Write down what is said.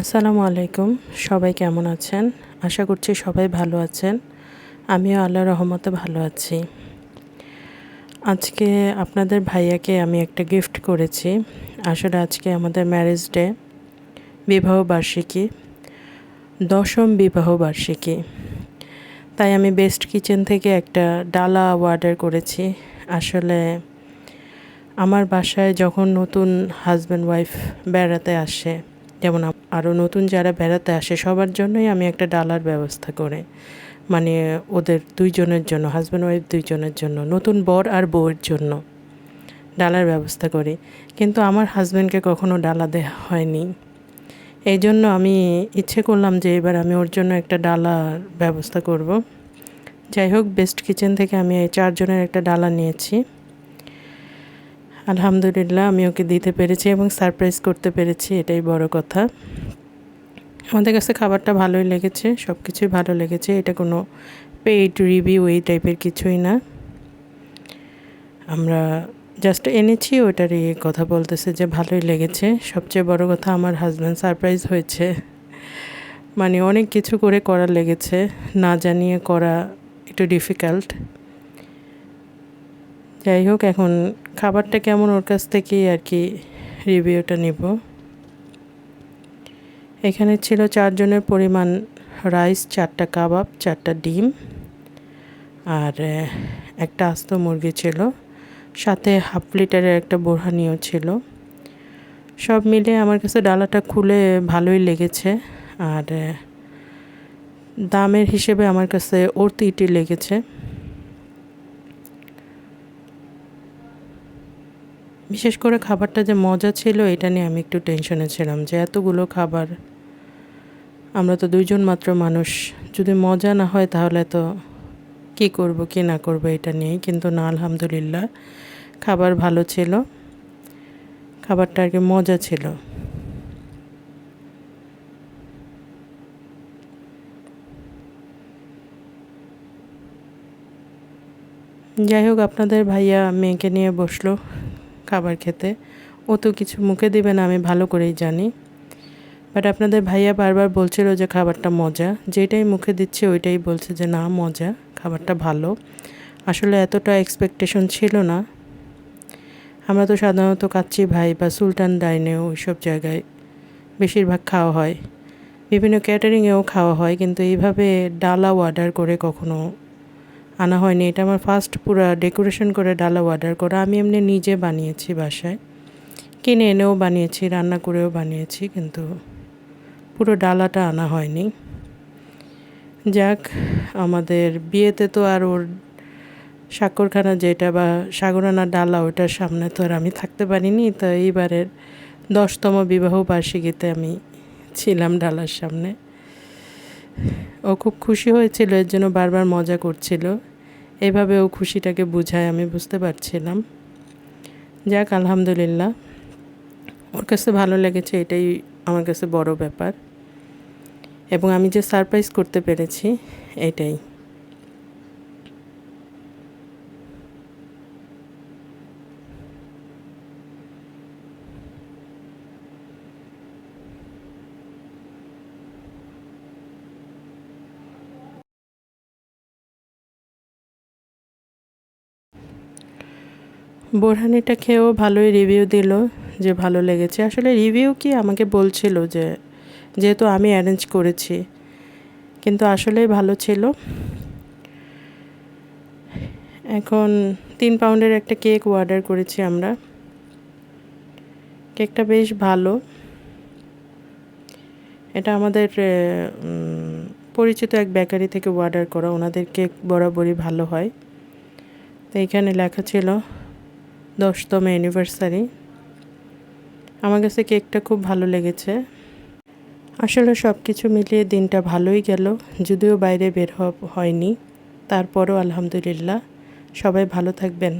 আসসালামু আলাইকুম। সবাই কেমন আছেন? আশা করছি সবাই ভালো আছেন। আমিও আল্লাহ রহমতে ভালো আছি। আজকে আপনাদের ভাইয়াকে আমি একটা গিফট করেছি। আসলে আজকে আমাদের ম্যারেজ ডে বিবাহ বার্ষিকী, দশম বিবাহ বার্ষিকী। তাই আমি বেস্ট কিচেন থেকে একটা ডালা অর্ডার করেছি। আসলে আমার বাসায় যখন নতুন হাজব্যান্ড ওয়াইফ বেড়াতে আসে, যেমন আরও নতুন যারা বেড়াতে আসে, সবার জন্যই আমি একটা ডালার ব্যবস্থা করে। মানে ওদের দুইজনের জন্য হাজব্যান্ড ওয়াইফ দুইজনের জন্য, নতুন বর আর বউয়ের জন্য ডালার ব্যবস্থা করি। কিন্তু আমার হাজব্যান্ডকে কখনো ডালা দেওয়া হয়নি। এই জন্য আমি ইচ্ছে করলাম যে এবার আমি ওর জন্য একটা ডালার ব্যবস্থা করব। যাই হোক বেস্ট কিচেন থেকে আমি এই চারজনের একটা ডালা নিয়েছি। আলহামদুলিল্লাহ, আমি ওকে দিতে পেরেছি এবং সারপ্রাইজ করতে পেরেছি, এটাই বড় কথা। আমাদের কাছে খাবারটা ভালোই লেগেছে সব কিছুই ভালো লেগেছে, এটা কোনো পেইড রিভিউ এই টাইপের কিছুই না। আমরা জাস্ট এনেছি, ওটারই কথা বলতেছে যে ভালোই লেগেছে। সবচেয়ে বড় কথা আমার হাজব্যান্ড সারপ্রাইজ হয়েছে। মানে অনেক কিছু করে করা লেগেছে, না জানিয়ে করা একটু ডিফিকাল্ট যাই হোক, এখন খাবারটা কেমন ওর কাছ থেকেই আর কি রিভিউটা নিব। এখানে ছিল চারজনের পরিমাণ রাইস, চারটা কাবাব, চারটা ডিম আর একটা আস্ত মুরগি ছিল। সাথে হাফ লিটারের একটা বোরহানিও ছিল। সব মিলে আমার কাছে ডালাটা খুলে ভালোই লেগেছে আর দামের হিসেবে আমার কাছে অর্তিটি লেগেছে। বিশেষ করে খাবারটা যে মজা ছিল, এটা নিয়ে আমি একটু টেনশনে ছিলাম যে এতগুলো খাবার, আমরা তো দুইজন মাত্র মানুষ, যদি মজা না হয় তাহলে তো কি করব, কি না করব এটা নিয়েই। কিন্তু না, আলহামদুলিল্লাহ, খাবার ভালো ছিল, খাবারটা আর কি মজা ছিল। যাই হোক, আপনাদের ভাইয়া মেয়েকে নিয়ে বসল। খাবার খেতে। ও তো কিছু মুখে দেবে না, আমি ভালো করেই জানি। বাট আপনাদের ভাইয়া বারবার বলছিল যে খাবারটা মজা। যেটাই মুখে দিচ্ছে ওইটাই বলছে যে না, মজা, খাবারটা ভালো। আসলে এতটা এক্সপেকটেশন ছিল না। আমরা তো সাধারণত কাচ্চি ভাই বা সুলতান ডাইনে ওই সব জায়গায়। বেশিরভাগ খাওয়া হয়। বিভিন্ন ক্যাটারিংয়েও খাওয়া হয়, কিন্তু এইভাবে ডালা অর্ডার করে কখনো আনা হয়নি। এটা আমার ফার্স্ট পুরো ডেকোরেশন করে ডালা অর্ডার করা। আমি এমনি নিজে বানিয়েছি বাসায়। কিনে এনেও বানিয়েছি, রান্না করেও বানিয়েছি, কিন্তু পুরো ডালাটা আনা হয়নি। যাক, আমাদের বিয়েতে তো আর ওর সাক্ষরখানা যেটা বা সাগরানা ডালা ওটার সামনে তো আর আমি থাকতে পারিনি। তো এইবারের দশতম বিবাহ বার্ষিকীতে আমি ছিলাম ডালার সামনে। ও খুব খুশি হয়েছিল, এর জন্য বারবার মজা করছিল। এভাবে ও খুশিটাকে বুঝায়, আমি বুঝতে পারছিলাম। যাক, আলহামদুলিল্লাহ। ওর কাছে ভালো লেগেছে, এটাই আমার কাছে বড় ব্যাপার। এবং আমি যে সারপ্রাইজ করতে পেরেছি, এটাই। বোরহানিটা খেয়েও ভালোই রিভিউ দিল যে ভালো লেগেছে। আসলে রিভিউ কি আমাকে বলছিল যে, যেহেতু আমি অ্যারেঞ্জ করেছি, কিন্তু আসলেই ভালো ছিল। এখন তিন পাউন্ডের একটা কেক অর্ডার করেছি আমরা। কেকটা বেশ ভালো। এটা আমাদের পরিচিত এক বেকারি থেকে অর্ডার করা। ওনাদের কেক বরাবরই ভালো হয়। তো এখানে লেখা ছিল দশতম অ্যানিভার্সারি আমার কাছে কেকটা খুব ভালো লেগেছে। আসলে সব কিছু মিলিয়ে দিনটা ভালোই গেল, যদিও বাইরে বের হয়নি। তারপরও আলহামদুলিল্লাহ, সবাই ভালো থাকবেন।